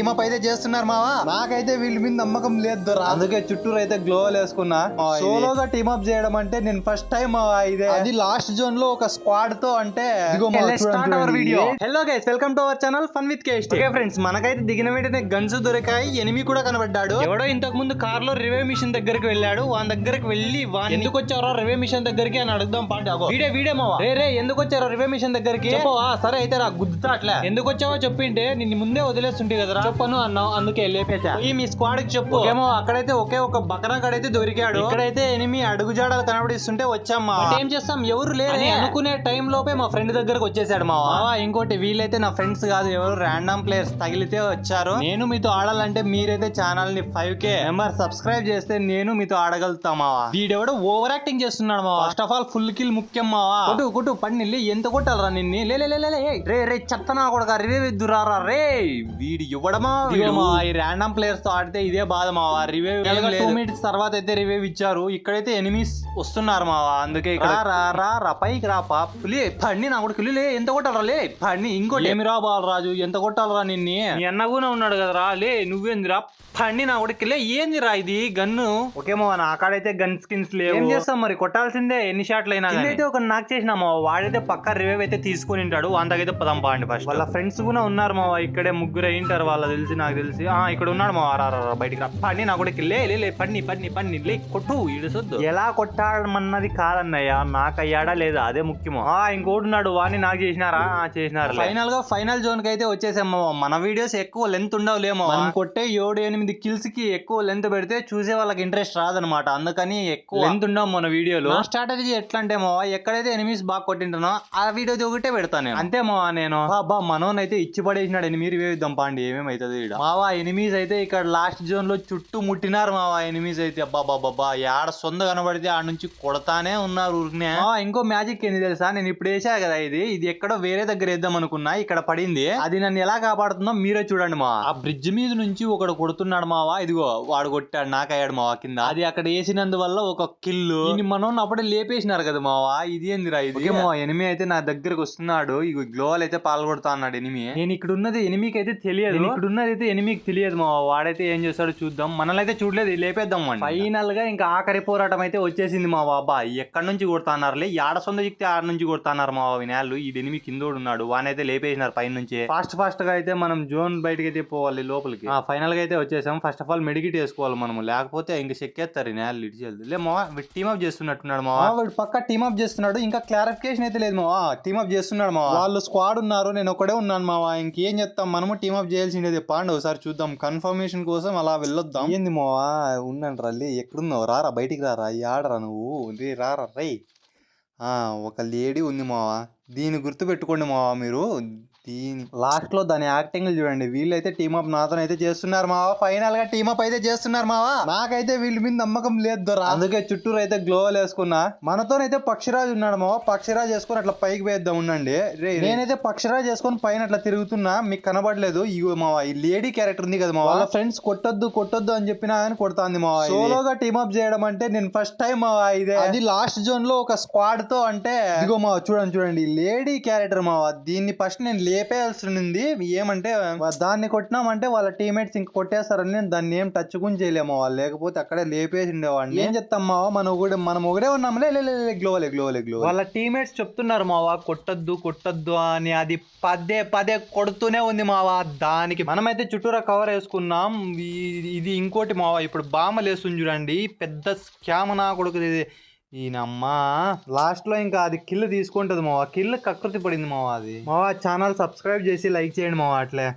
Team up అయితే చేస్తున్నారు మావా? నాకైతే వీళ్ళ మీద నమ్మకం లేదు దొరా అందుకే చుట్టూరు అయితే గ్లోవల్ వేసుకున్నా. సోలోగా టీమప్ చేయడం అంటే నేను ఫస్ట్ టైం ఇదే. అది లాస్ట్ జోన్లో ఒక స్క్వాడ్తో అంటే video hello guys welcome to our channel fun with caste okay friends మనకైతే దిగిన వెంటనే గన్స్ దొరికాయి ఎనిమి కూడా కనబడ్డాడు. ఎవడో ఇంతకు ముందు కార్లో రివే మిషన్ దగ్గరికి వెళ్ళాడు వాని దగ్గరికి వెళ్ళి వాని ఎందుకు వచ్చారో రివే మిషన్ దగ్గరికి అని అడుగుదాం పాండి వీడే వీడే మావా. రే రే ఎందుకు వచ్చారో రివే మిషన్ దగ్గరికి? సరే అయితే రా గుద్దుతా అట్లా. ఎందుకు వచ్చావో చెప్పింటే నిన్ను ముందే వదిలేస్తుంటే కదరా. చెప్పను అన్నావు అందుకే లేపేశా. ఈ మీ స్క్వాడ్కి చెప్పు. ఏమో అక్కడైతే ఒకే ఒక బకరా గడైతే దొరికాడు. ఇక్కడైతే ఎనిమి అడుగుజాడలు కనబడిస్తుంటే వచ్చామ్మా. ఏం చేస్తాం ఎవరు లేరు. అనుకునే టైం లోపే మా ఫ్రెండ్ దగ్గరకు వచ్చేసాడు మా మావా ఇంకోటి వీళ్ళైతే నా ఫ్రెండ్స్ కాదు ఎవరు ర్యాండమ్ ప్లేయర్స్ తగిలితే వచ్చారు. నేను మీతో ఆడాలంటే మీరైతే ఛానల్ని ఫైవ్ కే మెంబర్ సబ్స్క్రైబ్ చేస్తే నేను మీతో ఆడగలుగుతా మావా. వీడెవడో ఓవర్ యాక్టింగ్ చేస్తున్నాడు మావా. First of all full kill ముఖ్యం మావా. కొట్టు కొట్టు పన్నిల్లి ఎంత కొట్టాలరా నిన్ని? లే లే, రే రే చెత్తనా కొడక రివే విద్దురారా రే. వీడు ఇవ్వడమా మా ఈ ర్యాండమ్ ప్లేయర్స్తో ఆడితే ఇదే బాధ మావా రివే టూ మినిట్స్ తర్వాత అయితే రివేవ్ ఇచ్చారు. ఇక్కడైతే ఎనిమిస్ వస్తున్నారు మావా అందుకే ఇక్కడ రా రా రా పైకి రా పాపులే పండి నా కూడా లే ఎంత కొట్టాలరా? లే పండి ఇంకోటి. ఏమి రా బాలరాజు? ఎంత కొట్టాలరా నిన్ని? నీ అన్న కూడా ఉన్నాడు కదరా. లే నువ్వేందిరా? పండి నా కూడా లే ఏందిరా ఇది? గన్ను. ఓకే మా నా కాడైతే గన్ స్కిన్స్ లేవు. ఏం చేస్తాం మరి? కొట్టాల్సిందే. ఎన్ని షాట్లు అయినా అయితే ఒక నాక్ చేసిన మా వాడైతే పక్క రివేవ్ అయితే తీసుకుని ఉంటాడు. అంతకైతే పదం పాండి ఫస్ట్ వాళ్ళ ఫ్రెండ్స్ కూడా ఉన్నారు మా ఇక్కడే ముగ్గురు అయింటారు వాళ్ళ తెలిసి నాకు తెలిసి ఆ ఇక్కడ ఉన్నాడు మా రా రా, రా, బయటికి రా పండి నా కూడా లే లే, పన్ని పన్ని పన్ని లే కొట్టు ఇడుసొద్దు ఎలా కొట్టాడమన్నది కాదన్నయ్య నాకు అయ్యాడా లేదా అదే ముఖ్యము. ఆ ఇంకోటి ఉన్నాడు వాడిని నాకు చేసినారా? ఆ, చేసినారు ఫైనల్గా ఫైనల్ జోన్కి అయితే వచ్చేసాము మన వీడియోస్ ఎక్కువ లెంత్ ఉండవులేమో మనం కొట్టే ఏడు ఎనిమిది కిల్స్కి ఎక్కువ లెంత్ పెడితే చూసే వాళ్ళకి ఇంట్రెస్ట్ రాదనమాట అందుకని ఎక్కువ లెంత్ ఉండవు మన వీడియోలో. స్ట్రాటజీ ఎట్లా అంటే మా ఎక్కడైతే ఎనిమిస్ బాగా కొట్టింటానో ఆ వీడియో ఒకటే పెడతాను. అంతే మా నేను. బా మనోన్ అయితే ఇచ్చి పడేసినాడు ఎనిమిది వేద్దాం పాండి ఏమేమైతుంది ఈడ. మావా ఎనిమిస్ అయితే ఇక్కడ లాస్ట్ జోన్లో చుట్టూ ముట్టినారు మావా ఎనిమిస్ అయితే. అబ్బా బాబా యాడ సొంత కనబడితే ఆడ నుంచి కొడతానే ఉన్నారు ఊరికనే. ఇంకో మ్యాజిక్ ఏంది తెలుసా? నేను ఇప్పుడు వేసా కదా ఇది. ఇది ఎక్కడో వేరే దగ్గర వేద్దాం అనుకున్నా ఇక్కడ పడింది. అది నన్ను ఎలా కాపాడుతుందో మీరే చూడండి మా ఆ బ్రిడ్జ్ మీద నుంచి ఒకడు కొడుతున్నాడు మావా ఇదిగో వాడు కొట్టాడు నాకయ్యాడు మావా కింద. అది అక్కడ వేసినందువల్ల ఒక కిల్లు. మనం అప్పుడే లేపేసినారు కదా మావా ఇది ఏందిరా ఇది? మా ఎనిమి అయితే నా దగ్గరకు వస్తున్నాడు. ఇగో గ్లోవల్ అయితే పాల్గొడతా అన్నాడు ఎనిమి. నేను ఇక్కడ ఉన్నది ఎనిమికి అయితే తెలియదు. నేను ఇక్కడ ఉన్నది అయితే ఎనిమికి తెలియదు మా వాడైతే ఏం చేస్తాడో చూద్దాం. మనల్ని అయితే చూడలేదు లేపేద్దాం ఫైనల్గా ఇంకా ఆఖరి పోరాటం అయితే వచ్చేసింది మా బాబా. ఎక్కడి నుంచి కొడతాన్నారులే? యాడ సొంత చిక్తే ఆడ నుంచి కొడతాన్నారు మా వినాళ్ళు ఈ ఎనిమి కిందోడు ఉన్నాడు. వానైతే లేపేసినారు పైన నుంచి ఫాస్ట్ ఫాస్ట్గా అయితే మనం జోన్ బయటకి అయితే పోవాలి లోపలికి. ఫైనల్గా అయితే వచ్చేసాం. ఫస్ట్ ఆఫ్ ఆల్ మెడికిట్ వేసుకోవాలి మనము. లేకపోతే ఇంకా చెక్కేస్తారు నేల ఇడిచేది లే మా టీమ్ అప్ చేస్తున్నట్టున్నాడు మా వీడు పక్క టీమ్ అప్ చేస్తున్నాడు. ఇంకా క్లారిఫికేషన్ అయితే లేదు మావా. టీమ్ అప్ చేస్తున్నాడు మా వాళ్ళు స్క్వాడ్ ఉన్నారు. నేను ఒకడే ఉన్నాను మావా. ఇంకేం చెప్తాం మనము టీమ్ అప్ చేయాల్సిండేది పాండు? ఒకసారి చూద్దాం. కన్ఫర్మేషన్ కోసం అలా వెళ్ళొద్దాం. ఏంది మావా? ఉండండి రల్లి ఎక్కడున్నావు? రారా బయటికి రారా? ఈ ఆడరా నువ్వు? రే రారా రై. ఒక లేడీ ఉంది మావా. దీన్ని గుర్తు పెట్టుకోండి మావా మీరు. దీని లాస్ట్లో దాని యాక్టింగ్ చూడండి. వీళ్ళైతే టీమప్ నాతో అయితే చేస్తున్నారు మావా. ఫైనల్గా టీమప్ అయితే చేస్తున్నారు మావా. నాకైతే వీళ్ళ మీద నమ్మకం లేదు దొరా అందుకే చుట్టూరు అయితే గ్లోవల్ వేసుకున్నా. మనతోనైతే పక్షిరాజు ఉన్నాడు మావా. పక్షిరాజు వేసుకొని అట్లా పైకి వేద్దాం ఉండండి. నేనైతే పక్షిరాజు వేసుకొని పైన అట్లా తిరుగుతున్నా. మీకు కనబడలేదు. ఇగో మావా ఈ లేడీ క్యారెక్టర్ ఉంది కదా మావా. వాళ్ళ ఫ్రెండ్స్ కొట్టొద్దు కొట్టొద్దు అని చెప్పినా కానీ కొడుతుంది మావా సోలోగా టీమప్ చేయడం అంటే నేను ఫస్ట్ టైం మావా ఇదే. అది లాస్ట్ జోన్లో ఒక స్క్వాడ్తో అంటే ఇదిగో మావా చూడండి చూడండి. లేడీ క్యారెక్టర్ మావా. దీన్ని ఫస్ట్ నేను లేపేయాల్సి ఉంది ఏమంటే దాన్ని కొట్టినామంటే వాళ్ళ టీమేట్స్ ఇంక కొట్టేస్తారని నేను దాన్ని ఏం టచ్ కూడా చేయలేము వాళ్ళు. లేకపోతే అక్కడే లేపేసి ఉండేవాడిని ఏం చెప్తాం మావా? మనం ఒకటే మనం ఒకటే ఉన్నాంలే. గ్లోవలే గ్లోవలే గ్లో వాళ్ళ టీమేట్స్ చెప్తున్నారు మావా కొట్టద్దు కొట్టద్దు అని. అది పదే పదే కొడుతూనే ఉంది మావా. దానికి మనమైతే చుట్టూరా కవర్ వేసుకున్నాం. ఇది ఇంకోటి మావా ఇప్పుడు బామలు వేస్తుంది చూడండి. పెద్ద స్కామ్ నా కొడుకు. ఈయనమ్మా. లాస్ట్లో ఇంకా అది కిల్ తీసుకుంటది మావా. కిల్ కకృతి పడింది మావా అది. మావా ఛానల్ సబ్స్క్రైబ్ చేసి లైక్ చేయండి మావా అట్లే.